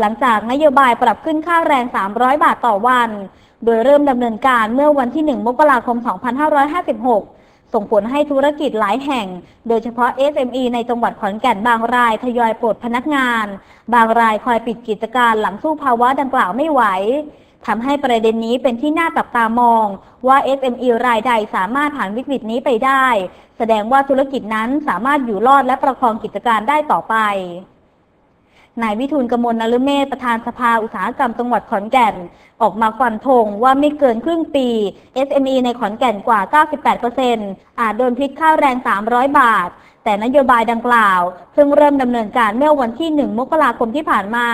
หลังจากนโยบายปรับขึ้นค่าแรง 300 บาทต่อวัน โดยเริ่มดำเนินการเมื่อวันที่ 1 มกราคม 2556 ส่งผลให้ธุรกิจหลายแห่ง โดยเฉพาะ SME ในจังหวัดขอนแก่นบางรายทยอยปลดพนักงาน บางรายคอยปิดกิจการหลังสู้ภาวะดังกล่าวไม่ไหวทำให้ประเด็นนี้เป็นที่น่าจับตามอง ว่า SME รายใดสามารถผ่านวิกฤตนี้ไปได้ แสดงว่าธุรกิจนั้นสามารถอยู่รอดและประคองกิจการได้ต่อไป นายวิทูลกมลนฤเมศประธานสภาอุตสาหกรรมจังหวัดขอนแก่น ออกมาฟันธงว่าไม่เกินครึ่งปี SME ในขอนแก่นกว่า 98%อาจโดนพิษค่าแรง 300 บาท แต่นโยบายดังกล่าวเพิ่งเริ่มดำเนินการเมื่อวันที่ 1 มกราคมที่ผ่านมา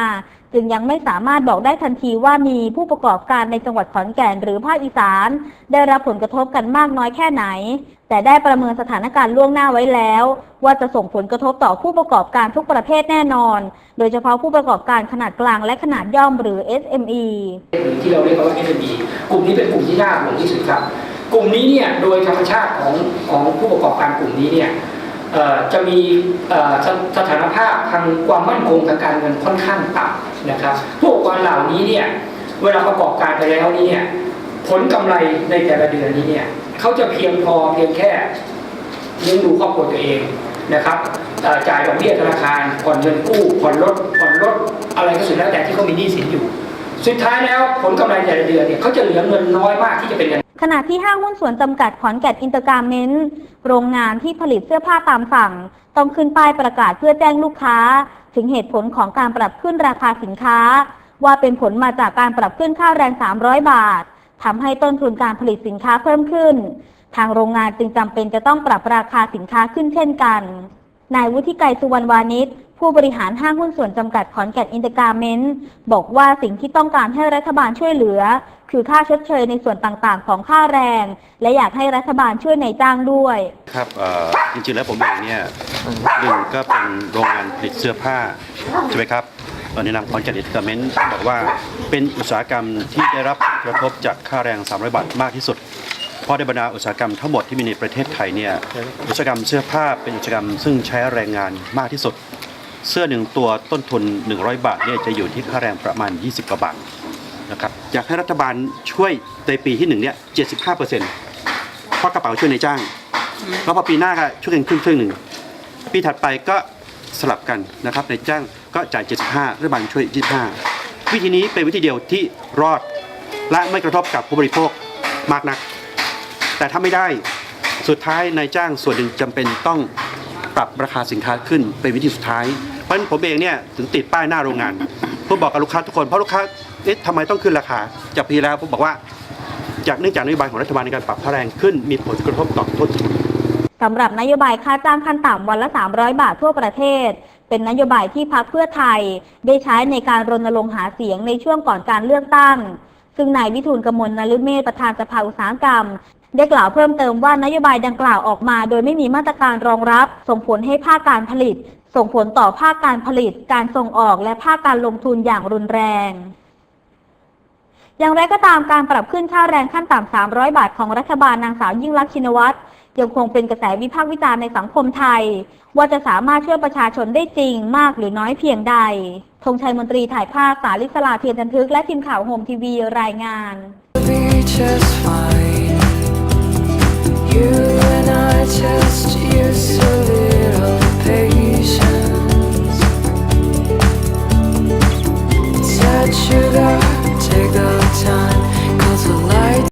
จึงยังไม่สามารถบอกได้ทันทีว่ามีผู้ประกอบการในจังหวัดขอนแก่นหรือภาคอีสาน ได้รับผลกระทบกันมากน้อยแค่ไหน แต่ได้ประเมินสถานการณ์ล่วงหน้าไว้แล้ว ว่าจะส่งผลกระทบต่อผู้ประกอบการทุกประเภทแน่นอน โดยเฉพาะผู้ประกอบการขนาดกลางและขนาดย่อมหรือ SME หรือที่เราเรียกว่า SME กลุ่มนี้เป็นกลุ่มที่น่าห่วงที่สุดครับ กลุ่มนี้เนี่ยโดยธรรมชาติของของผู้ประกอบการกลุ่มนี้เนี่ย จะมีสถานภาพทางความมั่นคงทางการเงินค่อนข้างต่ำนะครับผู้ประกอบกรเหล่านี้เนี่ยเวลาประกอบการไปแล้วนี่เนี่ยผลกำไรในแต่ละเดือนนี้เนี่ยเขาจะเพียงพอเพียงแค่เลี้ยงดูครอบครัวตัวเองนะครับจ่ายดอกเบี้ยธนาคารผ่อนเงินกู้ผ่อนรถผ่อนรถอะไรก็สุดแล้วแต่ที่เขามีหนี้สินอยู่ สุดท้ายแล้วผลกำไรแต่ละเดือนเนี่ยเขาจะเหลือเงินน้อยมากที่จะเป็นเงิน ขณะที่ห้างหุ้นส่วนจำกัดขอนแก่นอินเตอร์การเมนต์โรงงานที่ผลิตเสื้อผ้าตามสั่ง ต้องขึ้นป้ายประกาศเพื่อแจ้งลูกค้า ถึงเหตุผลของการปรับขึ้นราคาสินค้า ว่าเป็นผลมาจากการปรับขึ้นค่าแรง 300 บาททำให้ต้นทุนการผลิตสินค้าเพิ่มขึ้น ทางโรงงานจึงจำเป็นจะต้องปรับราคาสินค้าขึ้นเช่นกัน นายวุฒิไกรสุวรรณวานิชผู้บริหารห้างหุ้นส่วนจำกัดขอนแก่นอินเตอร์การเมนต์บอกว่าสิ่งที่ต้องการให้รัฐบาลช่วยเหลือ คือค่าชดเชยในส่วนต่างๆ ของค่าแรง และอยากให้รัฐบาลช่วยในายจ้างด้วย ครับเอ่อจริงๆแล้วผมเองเนี่ยหนึ่งก็เป็นโรงงานผลิตเสื้อผ้าใช่ไหมครับตอนในนามของจัดอิตเมนบอกว่าเป็นอุตสาหกรรมที่ได้รับผลกระทบจากค่าแรง 300 บาทมากที่สุด เพราะในบรรดาอุตสาหกรรมทั้งหมดที่มีในประเทศไทยเนี่ยอุตสาหกรรมเสื้อผ้าเป็นอุตสาหกรรมซึ่งใช้แรงงานมากที่สุด เสื้อหนึ่งตัวต้นทุน 100 บาทเนี่ยจะอยู่ที่ค่าแรงประมาณ 20กว่าบาท นะครับอยากให้รัฐบาลช่วยในปีที่หนึ่งเนี่ย75%เพราะกระเป๋าช่วยในจ้าง แล้วพอปีหน้าก็ช่วยกันครึ่งครึ่งหนึ่งปีถัดไปก็สลับกันนะครับในจ้างก็จ่าย 75 รัฐบาลช่วย 25 วิธีนี้เป็นวิธีเดียวที่รอดและไม่กระทบกับผู้บริโภคมากนัก แต่ถ้าไม่ได้สุดท้ายนายจ้างส่วนหนึ่งจำเป็นต้องปรับราคาสินค้าขึ้นเป็นวิธีสุดท้าย เพราะฉะนั้นผมเองเนี่ยถึงติดป้ายหน้าโรงงาน เพื่อบอกกับลูกค้าทุกคนเพราะลูกค้าเอ๊ะทำไมต้องขึ้นราคาจากปีแล้วผมบอกว่า จากเนื่องจากนโยบายของรัฐบาลในการปรับค่าแรงขึ้นมีผลกระทบต่อต้นทุนสำหรับนโยบายค่าจ้างขั้นต่ำวันละ 300 บาททั่วประเทศ เป็นนโยบายที่พักเพื่อไทย ได้ใช้ในการรณรงค์หาเสียงในช่วงก่อนการเลือกตั้ง ซึ่งนายวิทูลกมลนฤเมศประธานสภาอุตสาหกรรม ได้กล่าวเพิ่มเติมว่านโยบายดังกล่าวออกมา โดยไม่มีมาตรการรองรับ ส่งผลให้ภาคการผลิต ส่งผลต่อภาคการผลิต การส่งออกและภาคการลงทุนอย่างรุนแรง อย่างไรก็ตามการปรับขึ้นค่าแรงขั้นต่ำ 300 บาทของรัฐบาลนางสาวยิ่งรักษณ์ชินวัตรยังคงเป็นกระแสวิพากษ์วิจารณ์ในสังคมไทย ว่าจะสามารถช่วยประชาชนได้จริงมากหรือน้อยเพียงใดธงชัยมนตรีถ่ายภาพสาลิสลาเพียรจันทึกและทีมข่าวโฮมทีวีรายงาน